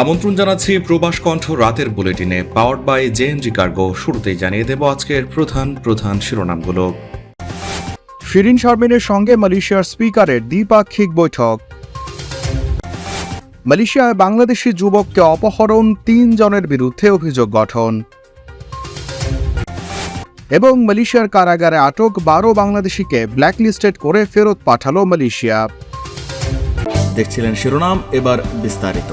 আমন্ত্রণ জানাচ্ছি প্রবাস কণ্ঠ রাতের বুলেটিনে পাওয়ার্ড বাই জেএনজি কার্গো শুরুতেই জানিয়ে দেব আজকের প্রধান প্রধান শিরোনামগুলো। শিরিন শারমিনের সঙ্গে মালয়েশিয়ার স্পিকারের দ্বিপাক্ষিক বৈঠক। মালয়েশিয়ায় বাংলাদেশি যুবককে অপহরণ তিন জনের বিরুদ্ধে অভিযোগ গঠন। এবং মালয়েশিয়ার কারাগারে আটক বারো বাংলাদেশিকে ব্ল্যাকলিস্টেড করে ফেরত পাঠালো মালয়েশিয়া। দেখছিলেন শিরোনাম এবার বিস্তারিত।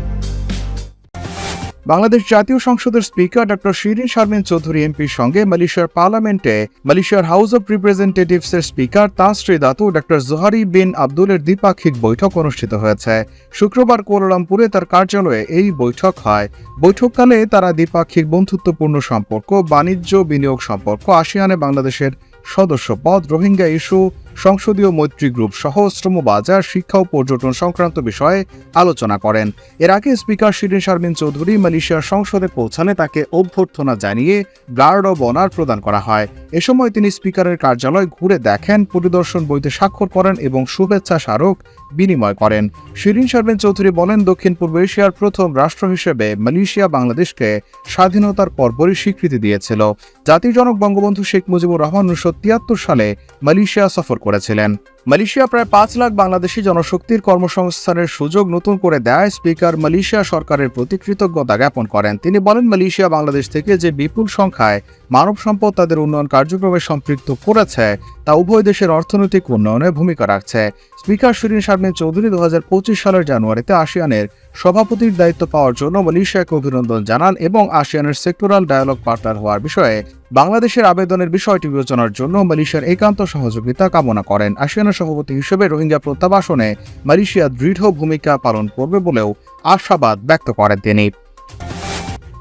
বাংলাদেশ জাতীয় সংসদের স্পিকার ডক্টর শিরিন শারমিন চৌধুরী এমপির সঙ্গে মালয়েশিয়ার পার্লামেন্টে, মালয়েশিয়ার house of রিপ্রেজেন্টেটিভসের speaker Tan Sri Datuk doctor Johari bin আব্দুলের দ্বিপাক্ষিক বৈঠক অনুষ্ঠিত হয়েছে। শুক্রবার কুয়ালালামপুরে তার কার্যালয়ে এই বৈঠক হয়। বৈঠককালে তারা দ্বিপাক্ষিক বন্ধুত্বপূর্ণ সম্পর্ক, বাণিজ্য, বিনিয়োগ সম্পর্ক, আসিয়ানে বাংলাদেশের সদস্য পদ রোহিঙ্গা ইস্যু সংসদীয় মৈত্রী গ্রুপ সহ শ্রম বাজার শিক্ষা ও পর্যটন সংক্রান্ত বিষয়ে আলোচনা করেন। এর আগে স্পিকার শিরিন শারমিন চৌধুরী মালয়েশিয়ার সংসদে পৌঁছালে তাকে অভ্যর্থনা জানিয়ে গার্ড অব অনার প্রদান করা হয়। এ সময় তিনি স্পিকারের কার্যালয় ঘুরে দেখেন, পরিদর্শন বইতে স্বাক্ষর করেন এবং শুভেচ্ছা স্মারক বিনিময় করেন। শিরিন শারমিন চৌধুরী বলেন, দক্ষিণ পূর্ব এশিয়ার প্রথম রাষ্ট্র হিসেবে মালয়েশিয়া বাংলাদেশকে স্বাধীনতার পরপরই স্বীকৃতি দিয়েছিল। জাতির জনক বঙ্গবন্ধু শেখ মুজিবুর রহমান উনিশশো তিয়াত্তর সালে মালয়েশিয়া সফর করেছিলেন। মালয়েশিয়া প্রায় পাঁচ লাখ বাংলাদেশি জনশক্তির কর্মসংস্থানের সুযোগ নতুন করে দেয় স্পিকার মালয়েশিয়া সরকারের প্রতি কৃতজ্ঞতা জ্ঞাপন করেন। তিনি বলেন, মালয়েশিয়া বাংলাদেশ থেকে যে বিপুল সংখ্যায় মানব সম্পদ তাদের উন্নয়ন কার্যক্রমে সম্পৃক্ত করেছে, তা উভয় দেশের অর্থনৈতিক উন্নয়নে ভূমিকা রাখছে। স্পিকার শিরিন শারমিন চৌধুরী দু হাজার পঁচিশ সালের জানুয়ারিতে আসিয়ানের সভাপতির দায়িত্ব পাওয়ার জন্য মালয়েশিয়াকে অভিনন্দন জানান এবং আসিয়ানের সেক্টরাল ডায়ালগ পার্টনার হওয়ার বিষয়ে বাংলাদেশের আবেদনের বিষয়টি বিবেচনার জন্য মালয়েশিয়ার একান্ত সহযোগিতা কামনা করেন। আসিয়ানের সভাপতি হিসেবে রোহিঙ্গা প্রত্যাবাসনে মালয়েশিয়া দৃঢ় ভূমিকা পালন করবে বলেও আশাবাদ ব্যক্ত করেন তিনি।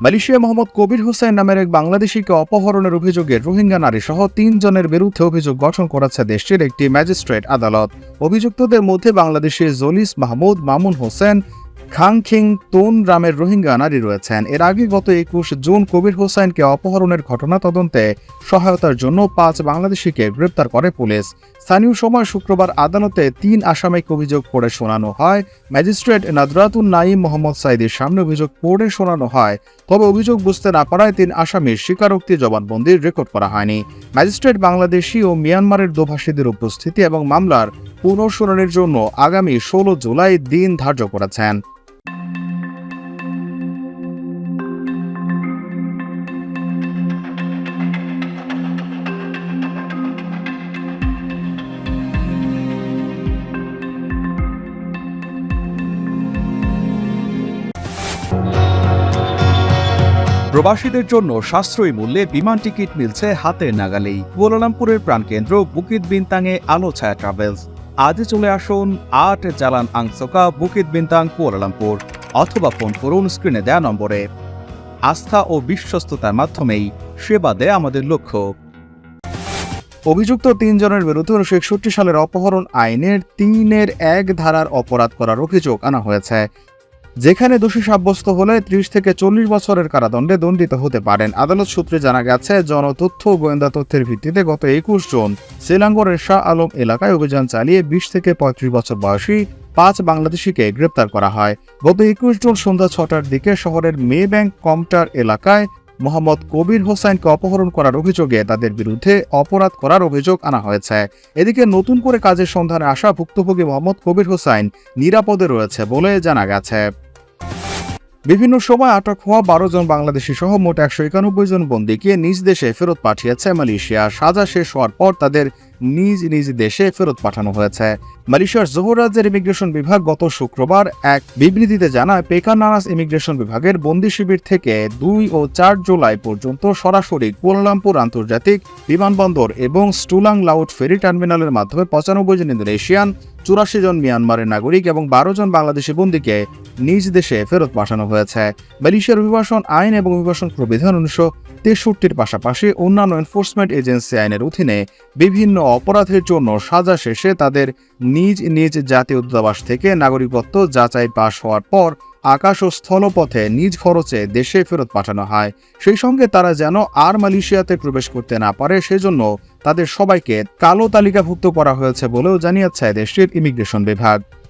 মালয়েশিয়া মোহাম্মদ কবির হোসেন নামের এক বাংলাদেশিকে অপহরণের অভিযোগে রোহিঙ্গা নারী সহ তিনজনের বিরুদ্ধে অভিযোগ গঠন করেছে দেশটির একটি ম্যাজিস্ট্রেট আদালত। অভিযুক্তদের মধ্যে বাংলাদেশের জলিস মাহমুদ, মামুন হোসেন খাংখিং তোন রামের রোহিঙ্গা নারী রয়েছেন। এর আগে গত একুশ জুন কবির হোসেনকে অপহরণের ঘটনা তদন্তে সহায়তার জন্য পাঁচ বাংলাদেশিকে গ্রেপ্তার করে পুলিশ। স্থানীয় সময় শুক্রবার আদালতে তিন আসামিক অভিযোগ পড়ে শোনানো হয়। ম্যাজিস্ট্রেট নাদরাতুন নাইম মোহাম্মদ সাইদের সামনে অভিযোগ পড়ে শোনানো হয়। তবে অভিযোগ বুঝতে না পারায় তিন আসামির স্বীকারোক্তি জবানবন্দির রেকর্ড করা হয়নি। ম্যাজিস্ট্রেট বাংলাদেশি ও মিয়ানমারের দোভাষীদের উপস্থিতি এবং মামলার পুনঃশুনানির জন্য আগামী ষোলো জুলাই দিন ধার্য করেছেন। প্রবাসীদের জন্য সাশ্রয়ী মূল্যে বিমান টিকিট মিলছে হাতের নাগালেই। কুয়ালালামপুরের প্রাণকেন্দ্র বুকিত বিনতাংয়ে আলো ছায়া ট্রাভেলস আজই চলে আসুন আট Jalan Angsoka Bukit Bintang Kuala Lumpur, অথবা ফোন করুন স্ক্রিনে দেয়া নম্বরে। আস্থা ও বিশ্বস্ততার মাধ্যমেই সেবা দেয় আমাদের লক্ষ্য। অভিযুক্ত তিনজনের বিরুদ্ধে উনিশশো একষট্টি সালের অপহরণ আইনের তিনের এক ধারার অপরাধ করার অভিযোগ আনা হয়েছে। যেখানে দোষী সাব্যস্ত হলে ত্রিশ থেকে চল্লিশ বছরের কারাদণ্ডে দণ্ডিত হতে পারেন। আদালত সূত্রে জানা গেছে, জনতথ্য ও গোয়েন্দা তথ্যের ভিত্তিতে গত একুশ জন শ্রীলাঙ্গরের শাহ আলম এলাকায় অভিযান চালিয়ে বিশ থেকে পঁয়ত্রিশ বছর বয়সী পাঁচ বাংলাদেশিকে গ্রেপ্তার করা হয়। গত একুশ জুন সন্ধ্যা ছটার দিকে শহরের মে ব্যাংক কমটার এলাকায় মোহাম্মদ কবির হোসেনকে অপহরণ করার অভিযোগে তাদের বিরুদ্ধে অপরাধ করার অভিযোগ আনা হয়েছে। এদিকে নতুন করে কাজের সন্ধানে আসা ভুক্তভোগী মোহাম্মদ কবির হোসেন নিরাপদে রয়েছে বলে জানা গেছে। বিভিন্ন সময় আটক হওয়া বারো জন বাংলাদেশি সহ মোট একশো একানব্বই জন বন্দীকে নিজ দেশে ফেরত পাঠিয়েছে মালয়েশিয়া। সাজা শেষ হওয়ার পর তাদের নিজ নিজ দেশে ফেরত পাঠানো হয়েছে। মালয়েশিয়ার জোহর রাজ্যের ইমিগ্রেশন বিভাগ গত শুক্রবার এক বিবৃতিতে জানায় পেকানানাস ইমিগ্রেশন বিভাগের বন্দি শিবির থেকে দুই ও চার জুলাই পর্যন্ত সরাসরি কুয়ালালামপুর আন্তর্জাতিক বিমানবন্দর এবং স্টুলাং লাউড ফেরি টার্মিনালের মাধ্যমে পঁচানব্বই জন ইন্দোনেশিয়ান, চুরাশি জন মিয়ানমারের নাগরিক এবং বারো জন বাংলাদেশি বন্দীকে নিজ দেশে ফেরত পাঠানো হয়েছে। মালয়েশিয়ার অভিবাসন আইন এবং অভিবাসন প্রবিধান উনিশশো তেষট্টির পাশাপাশি অন্যান্য এনফোর্সমেন্ট এজেন্সি আইনের অধীনে বিভিন্ন অপরাধের জন্য সাজা শেষে তাদের নিজ নিজ জাতীয় দূতাবাস থেকে নাগরিকত্ব যাচাই পাশ হওয়ার পর আকাশ ও স্থলপথে নিজ খরচে দেশে ফেরত পাঠানো হয়। সেই সঙ্গে তারা যেন আর মালয়েশিয়াতে প্রবেশ করতে না পারে, সেজন্য তাদের সবাইকে কালো তালিকাভুক্ত করা হয়েছে বলেও জানিয়েছে দেশটির ইমিগ্রেশন বিভাগ।